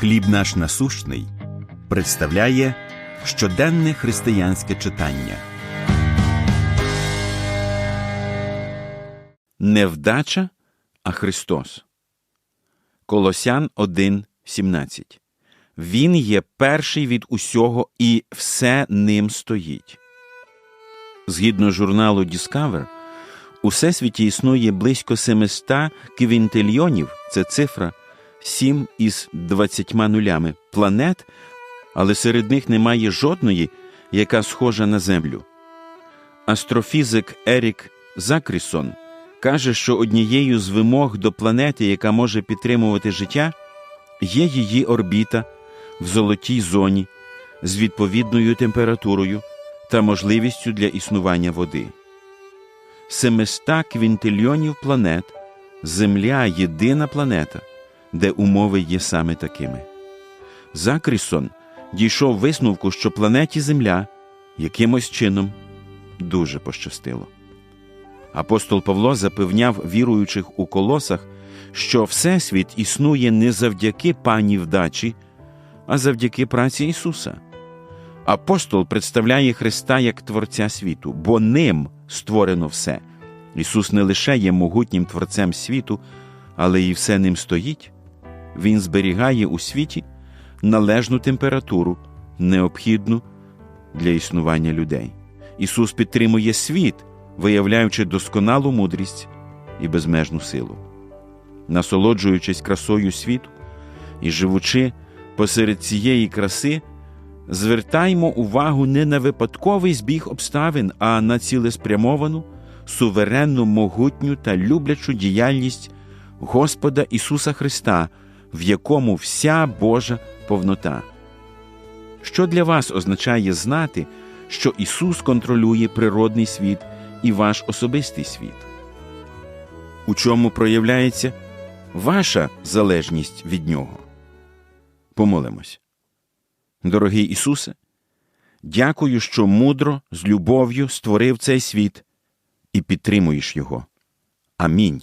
Хліб наш насущний представляє щоденне християнське читання. Невдача, а Христос. Колосян 1.17 Він є перший від усього і все ним стоїть. Згідно журналу Discover, у всесвіті існує близько 700 квінтильйонів це цифра 7 із 20 нулями планет, але серед них немає жодної, яка схожа на Землю. Астрофізик Ерік Закрісон каже, що однією з вимог до планети, яка може підтримувати життя, є її орбіта в золотій зоні з відповідною температурою та можливістю для існування води. 700 квінтильйонів планет Земля єдина планета, де умови є саме такими. Закрісон дійшов висновку, що планеті Земля якимось чином дуже пощастило. Апостол Павло запевняв віруючих у колосах, що Всесвіт існує не завдяки пані вдачі, а завдяки праці Ісуса. Апостол представляє Христа як Творця світу, бо ним створено все. Ісус не лише є могутнім Творцем світу, але і все ним стоїть. Він зберігає у світі належну температуру, необхідну для існування людей. Ісус підтримує світ, виявляючи досконалу мудрість і безмежну силу. Насолоджуючись красою світу і живучи посеред цієї краси, звертаймо увагу не на випадковий збіг обставин, а на цілеспрямовану, суверенну, могутню та люблячу діяльність Господа Ісуса Христа, в якому вся Божа повнота. Що для вас означає знати, що Ісус контролює природний світ і ваш особистий світ? У чому проявляється ваша залежність від Нього? Помолимось. Дорогий Ісусе, дякую, що мудро, з любов'ю створив цей світ і підтримуєш його. Амінь.